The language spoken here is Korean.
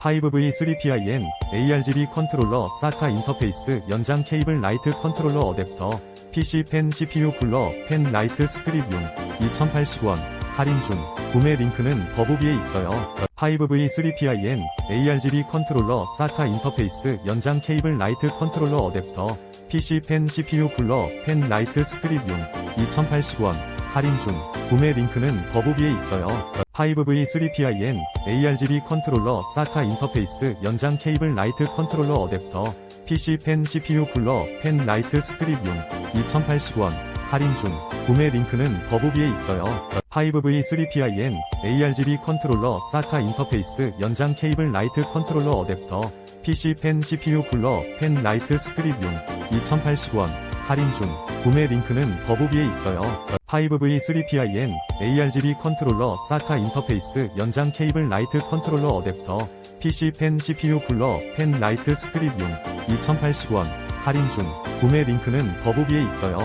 5V3PIN ARGB 컨트롤러 사카 인터페이스 연장 케이블 라이트 컨트롤러 어댑터 PC 펜 CPU 쿨러 펜 라이트 스트립용 2080원 할인 중 구매 링크는 더보기에 있어요. 5V3PIN ARGB 컨트롤러 사카 인터페이스 연장 케이블 라이트 컨트롤러 어댑터 PC 펜 CPU 쿨러 펜 라이트 스트립용 2080원 할인 중 구매 링크는 더보기에 있어요. 5V3PIN ARGB 컨트롤러 사카 인터페이스 연장 케이블 라이트 컨트롤러 어댑터 PC 펜 CPU 쿨러 펜 라이트 스트립용 2080원 할인 중 구매 링크는 더보기에 있어요. 5V3PIN ARGB 컨트롤러 사카 인터페이스 연장 케이블 라이트 컨트롤러 어댑터 PC 펜 CPU 쿨러 펜 라이트 스트립용 2080원 할인 중 구매 링크는 더보기에 있어요. 5V3PIN ARGB 컨트롤러 사카 인터페이스 연장 케이블 라이트 컨트롤러 어댑터 PC 펜 CPU 쿨러 펜 라이트 스트립 용 2080원 할인 중 구매 링크는 더보기에 있어요.